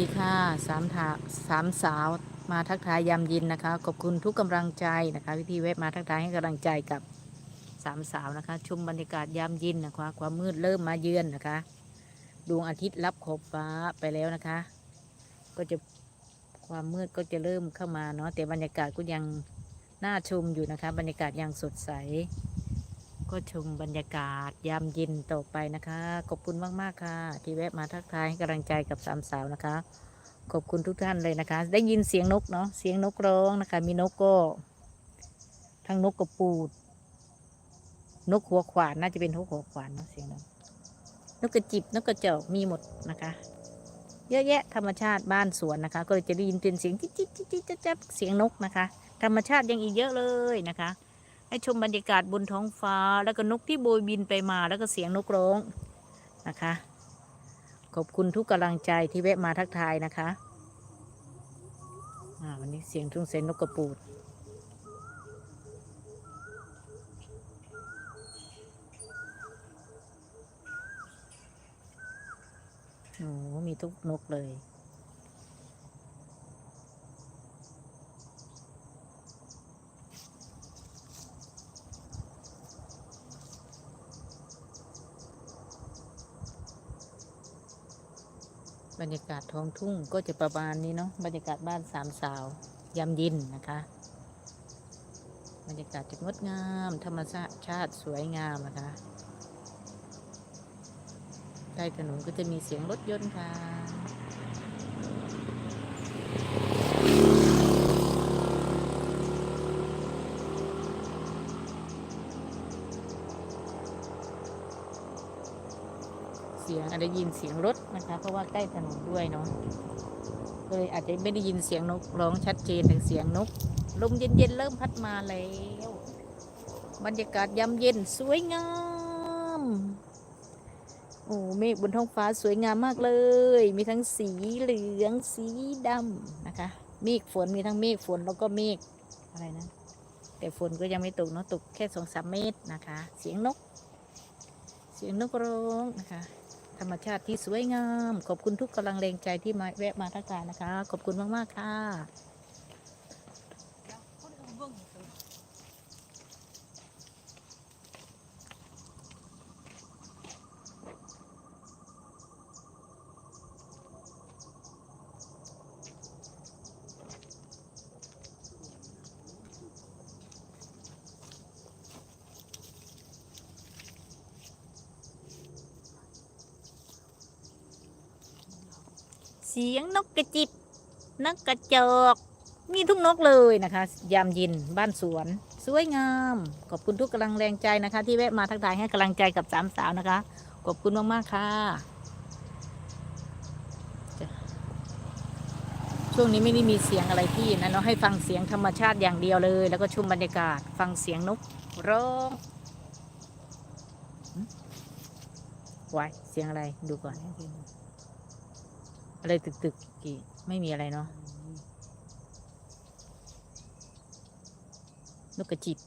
ดีค่ะสามถาสามสาวมาทักทายยามเยินนะคะ ขอบคุณทุกกำลังใจนะคะพี่ๆแวะมาทักทายให้กำลังใจกับสามสาวนะคะชมบรรยากาศยามเยินนะคะ ความมืดเริ่มมาเยือนนะคะ ดวงอาทิตย์รับขอบฟ้าไปแล้วนะคะ ก็จะความมืดก็จะเริ่มเข้ามาเนาะแต่บรรยากาศก็ยังน่าชมอยู่นะคะ บรรยากาศยังสดใส ก็ชมบรรยากาศยามเย็นต่อไปนะคะ ขอบคุณมากๆค่ะ ที่แวะมาทักทายให้กำลังใจกับสามสาวนะคะ ขอบคุณทุกท่านเลยนะคะ ได้ยินเสียงนกเนาะเสียงนกร้องนะคะ มีนกก็ทั้งนกกระปูด นกหัวขวานน่าจะเป็นนกหัวขวานเนาะเสียงนกนกกระจิบนกกระจอกมีหมดนะคะ เยอะแยะธรรมชาติบ้านสวนนะคะ ก็เลยจะได้ยินเป็นเสียงจิ๊ดจิ๊ดจิ๊ดจิ๊ดจับเสียงนกนะคะ ธรรมชาติยังอีกเยอะเลยนะคะ ให้ชมบรรยากาศบนท้องฟ้า แล้วก็นกที่โบยบินไปมาแล้วก็เสียงนกร้องนะคะ ขอบคุณทุกกำลังใจที่แวะมาทักทายนะคะวันนี้เสียงทุ่งเซนนกกระปูดโอ้โหมีทุกนกเลย บรรยากาศท้องทุ่งก็จะประมาณนี้เนาะบรรยากาศบ้านสามสาวยามเยินนะคะ บรรยากาศจะงดงาม ธรรมชาติสวยงามนะคะใต้ถนนก็จะมีเสียงรถยนต์ค่ะ เสียงอาจจะยินเสียงรถนะคะ เพราะว่าใกล้ถนนด้วยเนาะก็เลยอาจจะไม่ได้ยินเสียงนกร้องชัดเจนแต่เสียงนก ลมเย็นๆเริ่มพัดมาแล้ว บรรยากาศยามเย็นสวยงาม โอ้เมฆบนท้องฟ้าสวยงามมากเลย มีทั้งสีเหลืองสีดำนะคะ เมฆฝนมีทั้งเมฆฝนแล้วก็เมฆอะไรนะ แต่ฝนก็ยังไม่ตกเนาะตกแค่สองสามเมตรนะคะ เสียงนก เสียงนกร้องนะคะ ธรรมชาติที่สวยงาม ขอบคุณทุกกำลังแรงใจที่มาแวะมาทักทายนะคะ ขอบคุณมาก ๆ ค่ะ เสียงนกกระจิบนกกระจอกมีทุกนกเลยนะคะ ยามยินบ้านสวน สวยงาม ขอบคุณทุกกำลังแรงใจนะคะ ที่แวะมาทักทายให้กำลังใจกับสามสาวนะคะ ขอบคุณมากๆค่ะ ช่วงนี้ไม่ได้มีเสียงอะไรที่นะเนาะให้ฟังเสียงธรรมชาติอย่างเดียวเลย แล้วก็ชมบรรยากาศ ฟังเสียงนกร้องไว้เสียงอะไรดูก่อน อะไรตึกตึกๆกี่ไม่มีอะไรเนาะนกกระจิบ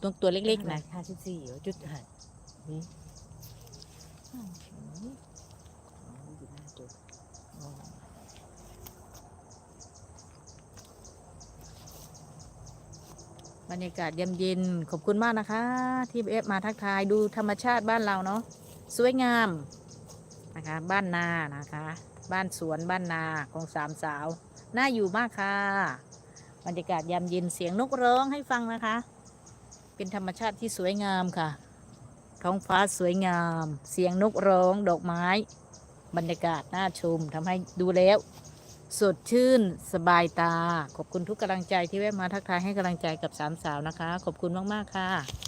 ตัวตัวเล็กๆนะห้าสิบสี่จุดหันนี่บรรยากาศเย็นเย็นๆขอบคุณมากนะคะ ที่เอฟมาทักทายดูธรรมชาติบ้านเราเนาะสวยงามนะคะ บ้านนานะคะ บ้านสวนบ้านนาของสามสาว น่าอยู่มากค่ะ บรรยากาศยามเย็นเสียงนกร้องให้ฟังนะคะ เป็นธรรมชาติที่สวยงามค่ะ ท้องฟ้าสวยงาม เสียงนกร้องดอกไม้ บรรยากาศน่าชมทำให้ดูแล้ว สดชื่นสบายตา ขอบคุณทุกกำลังใจที่แวะมาทักทายให้กำลังใจกับสามสาวนะคะ ขอบคุณมากๆค่ะ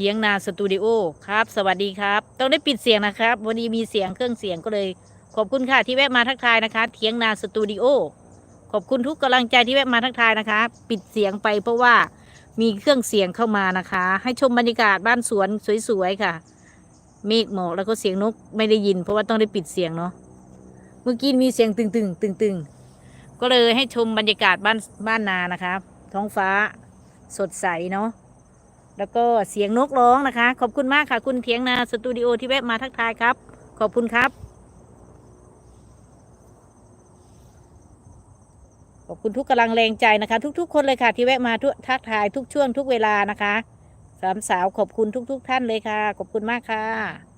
ถียงนาสตูดิโอครับ สวัสดีครับ ต้องได้ปิดเสียงนะครับ วันนี้มีเสียงเครื่องเสียงก็เลย ขอบคุณค่ะที่แวะมาทักทายนะคะเถียงนาสตูดิโอขอบคุณทุกกำลังใจที่แวะมาทักทายนะคะ ปิดเสียงไปเพราะว่ามีเครื่องเสียงเข้ามานะคะ ให้ชมบรรยากาศบ้านสวนสวยๆค่ะ เมฆหมอกแล้วก็เสียงนกไม่ได้ยิน เพราะว่าต้องได้ปิดเสียงเนาะเมื่อกี้มีเสียงตึงๆตึงๆก็เลยให้ชมบรรยากาศบ้านบ้านนานะคะ ท้องฟ้าสดใสเนาะ แล้วก็เสียงนกร้องนะคะ ขอบคุณมากค่ะ คุณเทียงนาสตูดิโอที่แวะมาทักทายครับ ขอบคุณครับ ขอบคุณทุกกำลังแรงใจนะคะ ทุก ๆ คนเลยค่ะที่แวะมาทักทายทุกช่วงทุกเวลานะคะสามสาวขอบคุณทุก ๆ ท่านเลยค่ะ ขอบคุณมากค่ะ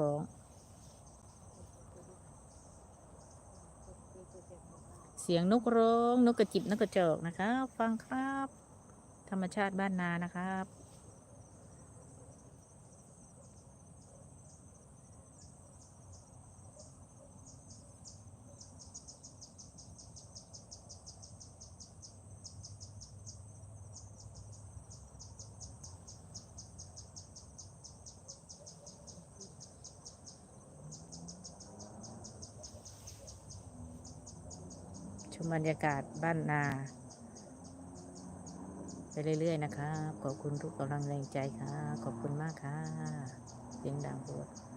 ร้อง เสียงนกร้อง นกกระจิบนกกระจอกนะคะ ฟังครับ ธรรมชาติบ้านนานะครับ มบรรยากาศบ้านนาไปเรื่อยๆนะคะขอบคุณทุกกำลังแรงใจค่ะ ขอบคุณมากค่ะ เสียงดังโพด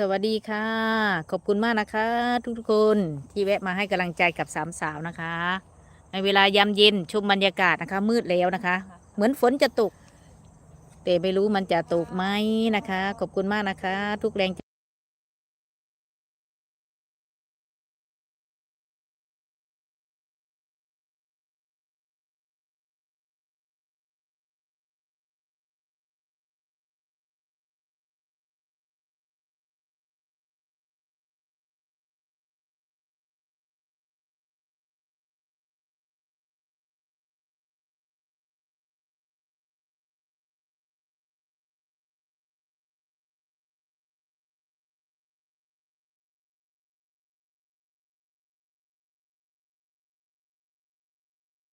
สวัสดีค่ะ ขอบคุณมากนะคะ ทุกๆคนที่แวะมาให้กำลังใจกับสามสาวนะคะ ในเวลายามเย็นชมบรรยากาศนะคะ มืดแล้วนะคะ เหมือนฝนจะตก แต่ไม่รู้มันจะตกไหมนะคะ ขอบคุณมากนะคะ ทุกแรง